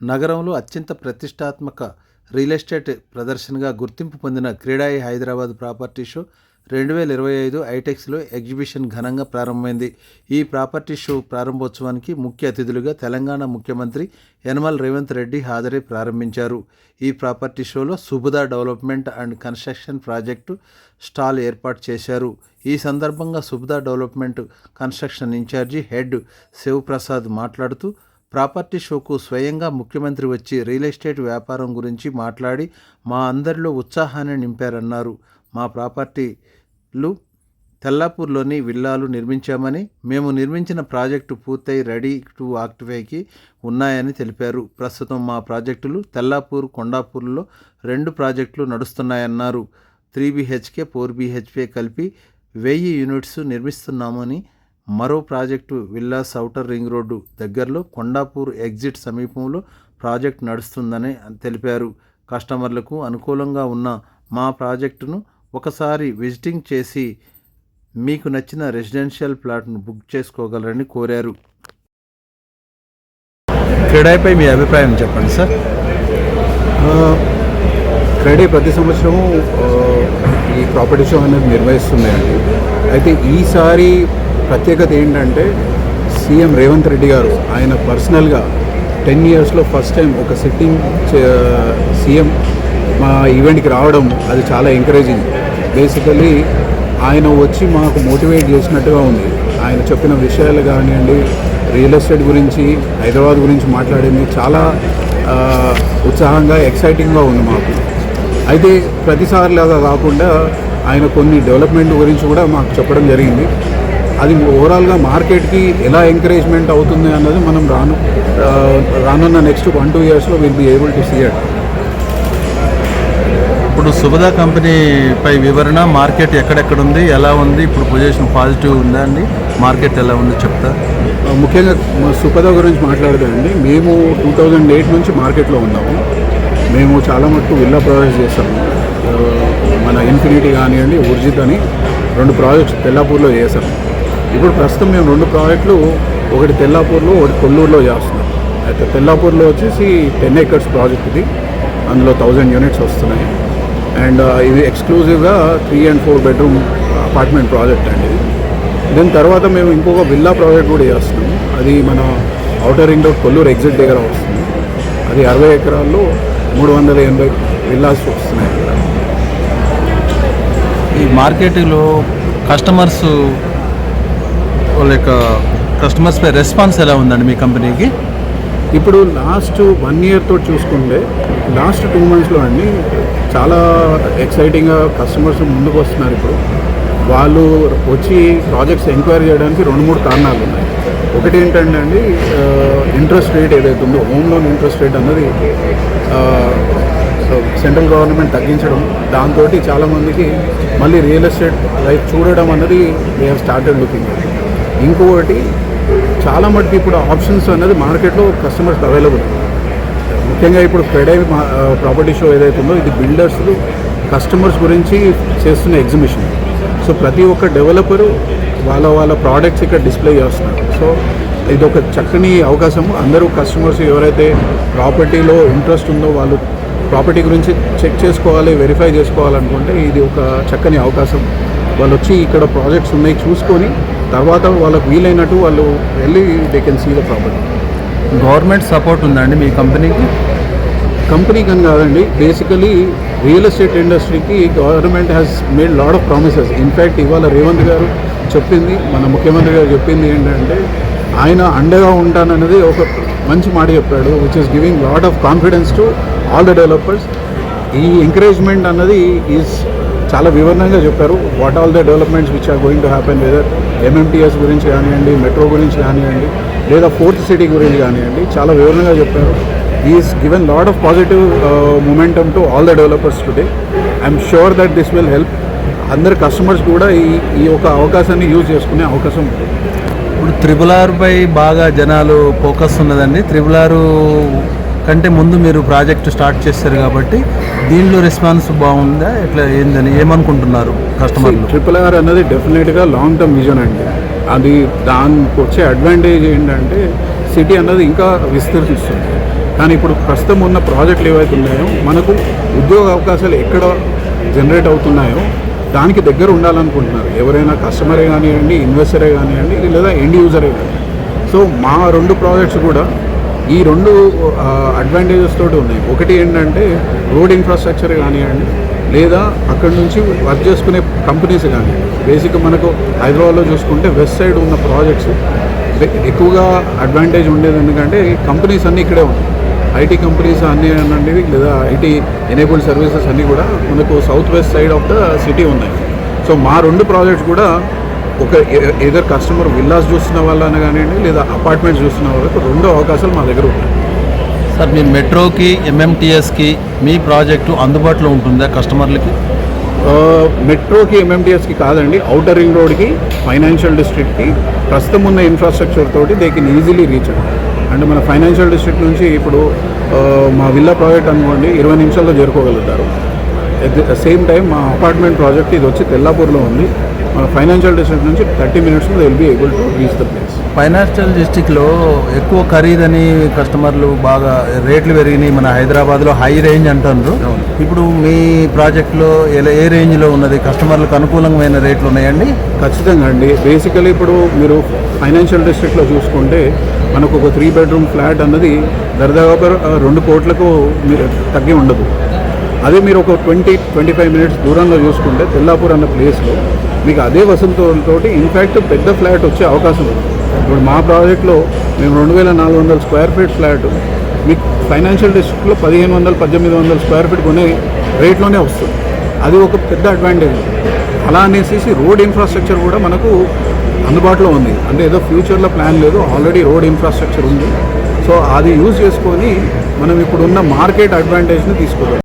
నగరంలో అత్యంత ప్రతిష్టాత్మక రియల్ ఎస్టేట్ ప్రదర్శనగా గుర్తింపు పొందిన క్రీడాయి హైదరాబాద్ ప్రాపర్టీ షో రెండు వేల ఇరవై ఐదు ఐటెక్స్లో ఎగ్జిబిషన్ ఘనంగా ప్రారంభమైంది. ఈ ప్రాపర్టీ షో ప్రారంభోత్సవానికి ముఖ్య అతిథులుగా తెలంగాణ ముఖ్యమంత్రి యనమల్ రేవంత్ రెడ్డి హాజరై ప్రారంభించారు. ఈ ప్రాపర్టీ షోలో Subuda development and construction project stall ఏర్పాటు చేశారు. ఈ సందర్భంగా Subuda development construction incharge head Shivaprasad మాట్లాడుతూ ప్రాపర్టీ షోకు స్వయంగా ముఖ్యమంత్రి వచ్చి రియల్ ఎస్టేట్ వ్యాపారం గురించి మాట్లాడి మా అందరిలో ఉత్సాహాన్ని నింపారన్నారు. మా ప్రాపర్టీలు తెల్లాపూర్లోని విల్లాలు నిర్మించామని మేము నిర్మించిన ప్రాజెక్టు పూర్తయి రెడీ టు ఆక్టివేకి ఉన్నాయని తెలిపారు. ప్రస్తుతం మా ప్రాజెక్టులు తెల్లాపూర్ కొండాపూర్లో రెండు ప్రాజెక్టులు నడుస్తున్నాయన్నారు. త్రీ బీహెచ్కే ఫోర్ బీహెచ్కే కలిపి వెయ్యి యూనిట్స్ నిర్మిస్తున్నామని మరో project villas outer ring road దగ్గరలో కొండాపూర్ ఎగ్జిట్ సమీపంలో ప్రాజెక్ట్ నడుస్తుందని తెలిపారు. కస్టమర్లకు అనుకూలంగా ఉన్న మా ప్రాజెక్టును ఒకసారి విజిటింగ్ చేసి మీకు నచ్చిన రెసిడెన్షియల్ ప్లాట్ను బుక్ చేసుకోగలరని కోరారు. క్రీడాపై మీ అభిప్రాయం చెప్పండి సార్. ఫ్రైడే ప్రతి సంవత్సరము ఈ ప్రాపర్టీ షో అనేది నిర్వహిస్తున్నాయండి అయితే ఈసారి ప్రత్యేకత ఏంటంటే సీఎం రేవంత్ రెడ్డి గారు ఆయన పర్సనల్గా టెన్ ఇయర్స్లో ఫస్ట్ టైం ఒక సిట్టింగ్ సీఎం మా ఈవెంట్కి రావడం అది చాలా ఎంకరేజింగ్. బేసికలీ ఆయన వచ్చి మాకు మోటివేట్ చేసినట్టుగా ఉంది. ఆయన చెప్పిన విషయాలు కానివ్వండి రియల్ ఎస్టేట్ గురించి హైదరాబాద్ గురించి మాట్లాడింది చాలా ఉత్సాహంగా ఎక్సైటింగ్గా ఉంది మాకు. అయితే ప్రతిసారి లాగా కాకుండా ఆయన కొన్ని డెవలప్మెంట్ గురించి కూడా మాకు చెప్పడం జరిగింది. అది ఓవరాల్గా మార్కెట్కి ఎలా ఎంకరేజ్మెంట్ అవుతుంది అన్నది మనం రాను రానున్న నెక్స్ట్ వన్ టూ ఇయర్స్లో will be able to see it ఇప్పుడు సుభద కంపెనీపై వివరణ మార్కెట్ ఎక్కడెక్కడ ఉంది ఎలా ఉంది ఇప్పుడు పొజిషన్ పాజిటివ్ ఉందా అండి? మార్కెట్ ఎలా ఉంది చెప్తారు? ముఖ్యంగా సుపద గురించి మాట్లాడదామండి మేము టూ థౌజండ్ ఎయిట్ నుంచి మార్కెట్లో ఉన్నాము. మేము చాలా మటుకు విల్లా ప్రాజెక్ట్స్ చేస్తాము. మన ఇన్ఫినిటీ కానివ్వండి ఉర్జిత్ అని రెండు ప్రాజెక్ట్స్ తెల్లాపూర్లో చేసాము ఇప్పుడు ప్రస్తుతం మేము రెండు ప్రాజెక్టులు ఒకటి తెల్లాపూర్లో ఒకటి కొల్లూరులో చేస్తున్నాం. అయితే తెల్లాపూర్లో వచ్చేసి టెన్ ఏకర్స్ ప్రాజెక్ట్ ఇది. అందులో థౌజండ్ యూనిట్స్ వస్తున్నాయి. అండ్ ఇది ఎక్స్క్లూజివ్గా three and four bedroom apartment project అండి ఇది. దీని తర్వాత మేము ఇంకొక విల్లా ప్రాజెక్ట్ కూడా చేస్తున్నాం. అది మన outer ring road Kollur exit దగ్గర వస్తుంది. అది అరవై ఎకరాల్లో మూడు వందల ఎనభై విల్లాస్ వస్తున్నాయి. ఇక్కడ ఈ మార్కెట్లో కస్టమర్స్ వాళ్ళ యొక్క కస్టమర్స్ పై రెస్పాన్స్ ఎలా ఉందండి మీ కంపెనీకి? ఇప్పుడు లాస్ట్ వన్ ఇయర్తో చూసుకుంటే లాస్ట్ టూ మంత్స్లో అండి చాలా ఎక్సైటింగ్గా కస్టమర్స్ ముందుకు వస్తున్నారు ఇప్పుడు. వాళ్ళు వచ్చి ప్రాజెక్ట్స్ ఎంక్వైరీ చేయడానికి రెండు మూడు కారణాలు ఉన్నాయి. ఒకటి ఏంటంటే అండి uh, ఇంట్రెస్ట్ రేట్ ఏదైతే ఉందో హోమ్ లోన్ ఇంట్రెస్ట్ రేట్ అన్నది uh, సెంట్రల్ గవర్నమెంట్ తగ్గించడం దాంతో చాలామందికి మళ్ళీ రియల్ ఎస్టేట్ లైఫ్ చూడడం అన్నది వీ హ్యావ్ స్టార్టెడ్ లుకింగ్ ఇంకొకటి చాలా మటుకు ఇప్పుడు ఆప్షన్స్ అనేది మార్కెట్లో కస్టమర్స్ అవైలబుల్ ముఖ్యంగా ఇప్పుడు ఫ్రైడే ప్రాపర్టీ షో ఏదైతే ఉందో ఇది బిల్డర్స్ కస్టమర్స్ గురించి చేస్తున్న ఎగ్జిబిషన్ సో ప్రతి ఒక్క డెవలపరు వాళ్ళ వాళ్ళ ప్రోడక్ట్స్ ఇక్కడ డిస్ప్లే చేస్తున్నారు. సో ఇది ఒక చక్కని అవకాశం అందరూ కస్టమర్స్ ఎవరైతే ప్రాపర్టీలో ఇంట్రెస్ట్ ఉందో వాళ్ళు ప్రాపర్టీ గురించి చెక్ చేసుకోవాలి వెరిఫై చేసుకోవాలనుకుంటే ఇది ఒక చక్కని అవకాశం. వాళ్ళు వచ్చి ఇక్కడ ప్రాజెక్ట్స్ ఉన్నాయి చూసుకొని తర్వాత వాళ్ళకు వీలైనట్టు వాళ్ళు వెళ్ళి they can see the property government support ఉందండి మీ కంపెనీకి? కంపెనీ కని కాదండి బేసికలీ రియల్ ఎస్టేట్ ఇండస్ట్రీకి government has made lot of promises in fact ఇవాళ రేవంత్ గారు చెప్పింది మన ముఖ్యమంత్రి గారు చెప్పింది ఏంటంటే ఆయన అండగా ఉంటానన్నది ఒక మంచి మాట చెప్పాడు which is giving lot of confidence to all the developers ఈ ఎంకరేజ్మెంట్ అన్నది ఈజ్ చాలా వివరణంగా చెప్పారు. What all the developments which are going to happen whether MMTS గురించి కానివ్వండి మెట్రో గురించి కానివ్వండి లేదా ఫోర్త్ సిటీ గురించి కానివ్వండి చాలా వివరంగా చెప్పారు. Is given lot of positive momentum to all the developers today I'm sure that this will help అందరు కస్టమర్స్ కూడా ఈ ఈ యొక్క అవకాశాన్ని యూజ్ చేసుకునే అవకాశం ఉంది. ఇప్పుడు త్రిబుల్ ఆర్పై బాగా జనాలు ఫోకస్ ఉన్నదండి. త్రిబుల్ ఆర్ కంటే ముందు మీరు ప్రాజెక్ట్ స్టార్ట్ చేస్తారు కాబట్టి దీనిలో రెస్పాన్స్ బాగుందా? ఎట్లా ఏందని ఏమనుకుంటున్నారు కస్టమర్లు? ట్రిపుల్ ఆర్ అన్నది డెఫినెట్గా లాంగ్ టర్మ్ విజన్ అండి. అది దానికి వచ్చే అడ్వాంటేజ్ ఏంటంటే సిటీ అన్నది ఇంకా విస్తరిస్తుంది. కానీ ఇప్పుడు ప్రస్తుతం ఉన్న ప్రాజెక్టులు ఏవైతే ఉన్నాయో మనకు ఉద్యోగ అవకాశాలు ఎక్కడ జనరేట్ అవుతున్నాయో దానికి దగ్గర ఉండాలనుకుంటున్నారు. ఎవరైనా కస్టమరే కానివ్వండి ఇన్వెస్టరే కానివ్వండి లేదా ఎండ్ యూజరే కానివ్వండి. సో మా రెండు ప్రాజెక్ట్స్ కూడా ఈ రెండు అడ్వాంటేజెస్ తోటి ఉన్నాయి. ఒకటి ఏంటంటే రోడ్ ఇన్ఫ్రాస్ట్రక్చర్ కానివ్వండి లేదా అక్కడ నుంచి వర్క్ చేసుకునే కంపెనీస్ కానీ బేసిక్గా మనకు హైదరాబాద్లో చూసుకుంటే వెస్ట్ సైడ్ ఉన్న ప్రాజెక్ట్స్ ఎక్కువగా అడ్వాంటేజ్ ఉండేది ఎందుకంటే కంపెనీస్ అన్నీ ఇక్కడే ఉన్నాయి. ఐటీ కంపెనీస్ అన్నీ అనేవి లేదా ఐటీ ఎనేబుల్డ్ సర్వీసెస్ అన్నీ కూడా మనకు south west side of the city ఉన్నాయి. సో మా రెండు ప్రాజెక్ట్స్ కూడా ఒక ఏదర్ కస్టమర్ విల్లాస్ చూస్తున్న వాళ్ళని కానివ్వండి లేదా అపార్ట్మెంట్స్ చూస్తున్న వాళ్ళకి రెండు అవకాశాలు మా దగ్గర ఉన్నాయి. సార్ మీ మెట్రోకి ఎంఎంటీఎస్కి మీ ప్రాజెక్టు అందుబాటులో ఉంటుందా కస్టమర్లకి? మెట్రోకి ఎంఎంటీఎస్కి కాదండి అవుటర్ రింగ్ రోడ్కి ఫైనాన్షియల్ డిస్ట్రిక్ట్కి ప్రస్తుతం ఉన్న ఇన్ఫ్రాస్ట్రక్చర్ తోటి దే కెన్ ఈజీలీ రీచ్ అంటే మన ఫైనాన్షియల్ డిస్ట్రిక్ట్ నుంచి ఇప్పుడు మా విల్లా ప్రాజెక్ట్ అనుకోండి ఇరవై నిమిషాల్లో చేరుకోగలుగుతారు. ఎట్ ద సేమ్ టైం మా అపార్ట్మెంట్ ప్రాజెక్ట్ ఇది వచ్చి తెల్లాపూర్లో ఉంది. ఫైనాన్షియల్ డిస్ట్రిక్ట్ నుంచి థర్టీ మినిట్స్లో will be able to reach the place financial డిస్టిక్లో ఎక్కువ ఖరీదని కస్టమర్లు బాగా రేట్లు పెరిగినాయి. మన హైదరాబాద్లో హై రేంజ్ అవును. ఇప్పుడు మీ ప్రాజెక్ట్లో ఎలా ఏ రేంజ్లో ఉన్నది? కస్టమర్లకు అనుకూలమైన రేట్లు ఉన్నాయండి? ఖచ్చితంగా అండి. బేసికలీ ఇప్పుడు మీరు ఫైనాన్షియల్ డిస్ట్రిక్ట్లో చూసుకుంటే మనకు ఒక త్రీ బెడ్రూమ్ ఫ్లాట్ అన్నది దరిదాపు రెండు కోట్లకు మీరు తగ్గి ఉండదు. అదే మీరు ఒక ట్వంటీ ట్వంటీ ఫైవ్ మినిట్స్ దూరంలో చూసుకుంటే తెల్లాపూర్ అన్న ప్లేస్లో మీకు అదే వసంతతోటి ఇన్ఫ్యాక్ట్ పెద్ద ఫ్లాట్ వచ్చే అవకాశం ఉంది. ఇప్పుడు మా ప్రాజెక్ట్లో మేము రెండు వేల నాలుగు వందల స్క్వేర్ ఫీట్ ఫ్లాట్ మీకు ఫైనాన్షియల్ డిస్ట్రిక్ట్లో పదిహేను వందల పద్దెనిమిది వందల స్క్వేర్ ఫీట్ కొనే రేట్లోనే వస్తుంది. అది ఒక పెద్ద అడ్వాంటేజ్. అలా అనేసి రోడ్ ఇన్ఫ్రాస్ట్రక్చర్ కూడా మనకు అందుబాటులో ఉంది. అంటే ఏదో ఫ్యూచర్లో ప్లాన్ లేదు ఆల్రెడీ రోడ్ ఇన్ఫ్రాస్ట్రక్చర్ ఉంది. సో అది యూజ్ చేసుకొని మనం ఇప్పుడున్న మార్కెట్ అడ్వాంటేజ్ని తీసుకోవాలి